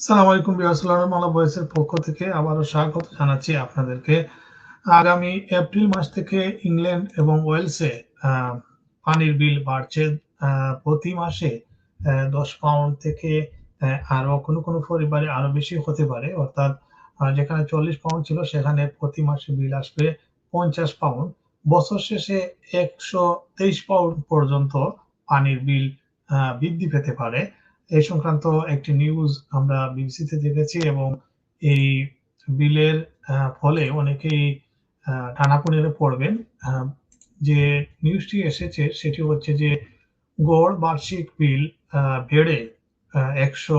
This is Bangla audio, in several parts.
সালাম আলাইকুম বিয়াসুল্লাহ মালা বয়সের পক্ষ থেকে আবারও স্বাগত জানাচ্ছি আপনাদেরকে। আগামী এপ্রিল মাস থেকে ইংল্যান্ড এবং ওয়েলসে পানির বিল বাড়ছে প্রতি মাসে দশ পাউন্ড থেকে আরও কোনো কোনো পরিবারে আরও বেশি হতে পারে। অর্থাৎ যেখানে চল্লিশ পাউন্ড ছিল, সেখানে প্রতি মাসে বিল আসবে পঞ্চাশ পাউন্ড। বছর শেষে একশো তেইশ পাউন্ড পর্যন্ত পানির বিল বৃদ্ধি পেতে পারে। এই সংক্রান্ত একটি নিউজ আমরা বিবিসিতে দেখেছি এবং এই বিলের ফলে অনেকেই টানাপুনেরে পড়বেন। যে নিউজটি এসেছে সেটি হচ্ছে যে গড় বার্ষিক বিল বেড়ে একশো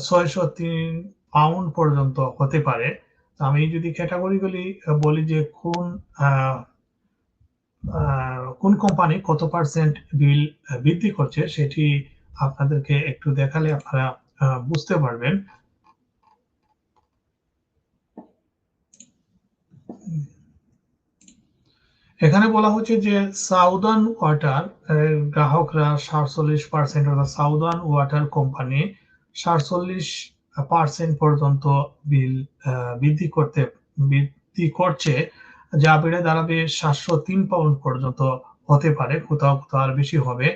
ছয়শো তিন পাউন্ড পর্যন্ত হতে পারে। আমি যদি ক্যাটাগরিগুলি বলি যে কোন কোন কোম্পানি কত পার্সেন্ট বিল বৃদ্ধি করছে সেটি আপনাদেরকে একটু দেখালে আপনারা বুঝতে পারবেন। এখানে বলা হচ্ছে যে সাউদার্ন ওয়াটার গ্রাহকরা সাতচল্লিশ পার্সেন্ট অর্থাৎ সাউদার্ন ওয়াটার কোম্পানি সাতচল্লিশ পার্সেন্ট পর্যন্ত বিল বৃদ্ধি করতে, বৃদ্ধি করছে, যা বেড়ে দাঁড়াবে সাতশো তিন পাউন্ড পর্যন্ত হতে পারে, কোথাও কোথাও আর বেশি হবে।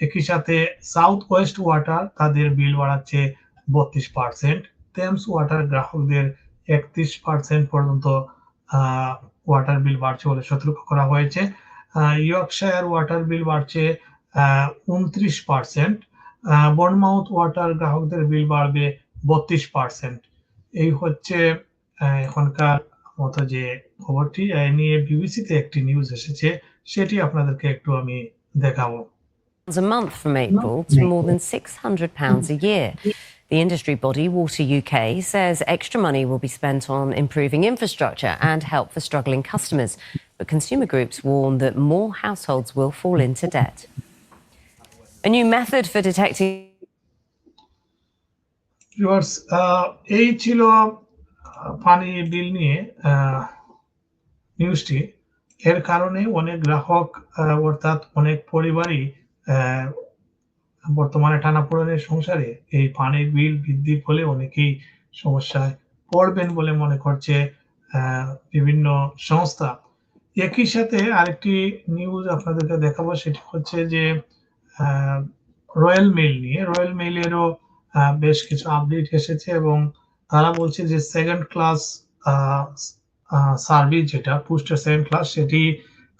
একই সাথে সাউথ ওয়েস্ট ওয়াটার তাদের বিল বাড়াচ্ছে বত্রিশ পার্সেন্ট টেমস ওয়াটার গ্রাহকদের একত্রিশ পার্সেন্ট পর্যন্ত ওয়াটার বিল বাড়ছে বলে সতর্ক করা হয়েছে। ইয়র্কশায়ার ওয়াটার বিল বাড়ছে উনত্রিশ পার্সেন্ট বর্নমাউথ ওয়াটার গ্রাহকদের বিল বাড়বে বত্রিশ পার্সেন্ট এই হচ্ছে এখনকার মতো যে খবরটি নিয়ে বিবিসিতে একটি নিউজ এসেছে, সেটি আপনাদেরকে একটু আমি দেখাবো। a month from April to more than £600 a year. The industry body, Water UK, says extra money will be spent on improving infrastructure and help for struggling customers. But consumer groups warn that more households will fall into debt. A new method for detecting. এই ছিল পানি বিল নিয়ে নিউজটি এর কারণে অনেক গ্রাহক অর্থাৎ অনেক পরিবারই বর্তমানে টানাপোড়েনের সংসারে এই পানির বিল বৃদ্ধির ফলে অনেকেই সমস্যায় পড়বেন বলে মনে করছে বিভিন্ন সংস্থা। একই সাথে আরেকটি নিউজ আপনাদেরকে দেখাবো, সেটি হচ্ছে যে রয়্যাল মেইল নিয়ে। রয়্যাল মেইলেরও বেশ কিছু আপডেট এসেছে এবং তারা বলছে যে সেকেন্ড ক্লাস সার্ভিস যেটা পোস্টের সেকেন্ড ক্লাস সেটি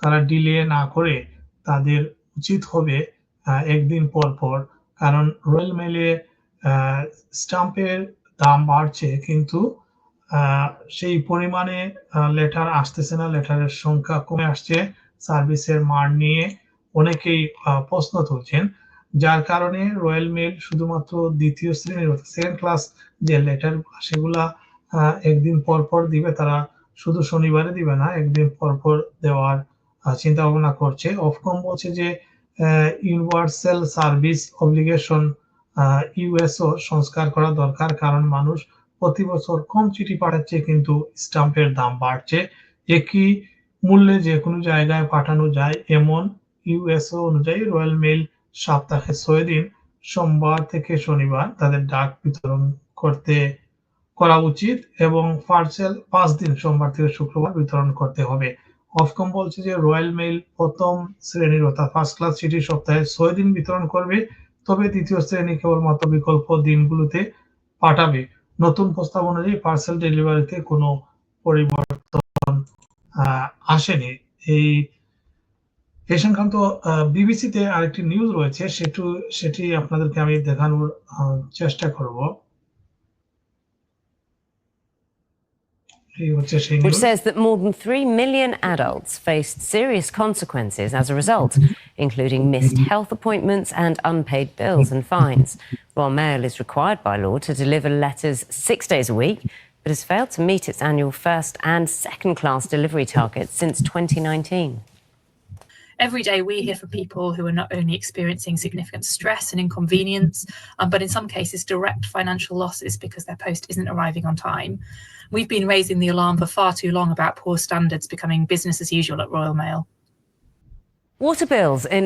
তারা ডিলে না করে তাদের উচিত হবে একদিন পর পর। কারণ রয়্যাল মেলে স্টাম্পের দাম বাড়ছে কিন্তু সেই পরিমাণে লেটার আসতেছে না লেটারের সংখ্যা কমে আসছে। সার্ভিসের মান নিয়ে অনেকেই প্রশ্ন তুলছেন। যার কারণে রয়্যাল মেল শুধুমাত্র দ্বিতীয় শ্রেণির সেকেন্ড ক্লাস যে লেটার সেগুলা একদিন পর পর দিবে, তারা শুধু শনিবারে দিবে না, একদিন পর পর দেওয়ার চিন্তা ভাবনা করছে। অফকম বলছে যে ইউনিভার্সাল সার্ভিস অব্লিগেশন ইউএসও সংস্কার করা দরকার, কারণ মানুষ প্রতি বছর কম চিঠি পাঠাচ্ছে, কিন্তু স্টাম্পের দাম বাড়ছে। একই মূল্যে যে কোনো জায়গায় পাঠানো যায়, এমন ইউএসও অনুযায়ী রয়্যাল মেল সপ্তাহে ছয় দিন, সোমবার থেকে শনিবার তাদের ডাক বিতরণ করতে, করা উচিত এবং পার্সেল পাঁচ দিন, সোমবার থেকে শুক্রবার বিতরণ করতে হবে। অফকম বলছে যে রয়্যাল মেইল প্রথম শ্রেণির অর্থাৎ ফার্স্ট ক্লাস চিঠি সপ্তাহে ছয় দিন বিতরণ করবে, তবে দ্বিতীয় শ্রেণি কেবলমাত্র বিকল্প দিনগুলোতে পাঠাবে। নতুন প্রস্তাব অনুযায়ী পার্সেল ডেলিভারিতে কোনো পরিবর্তন আসেনি। এই এই সংক্রান্ত বিবিসিতে আরেকটি নিউজ রয়েছে, সেটু, সেটি আপনাদেরকে আমি দেখানোর চেষ্টা করব। Which says that more than 3 million adults faced serious consequences as a result, including missed health appointments and unpaid bills and fines. Royal Mail is required by law to deliver letters six days a week, but has failed to meet its annual first and second class delivery targets since 2019 every day we hear from people who are not only experiencing significant stress and inconvenience, um, but in some cases direct financial losses because their post isn't arriving on time. We've been raising the alarm for far too long about poor standards becoming business as usual at Royal Mail. Water bills in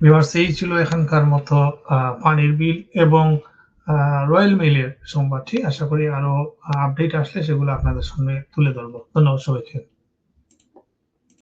viewers এই ছিল এখানকার মতো আহ, পানির বিল এবং আহ, রয়্যাল মেইলের সংবাদটি আশা করি আরও আপডেট আসলে সেগুলো আপনাদের সামনে তুলে ধরবো। ধন্যবাদ সবাইকে।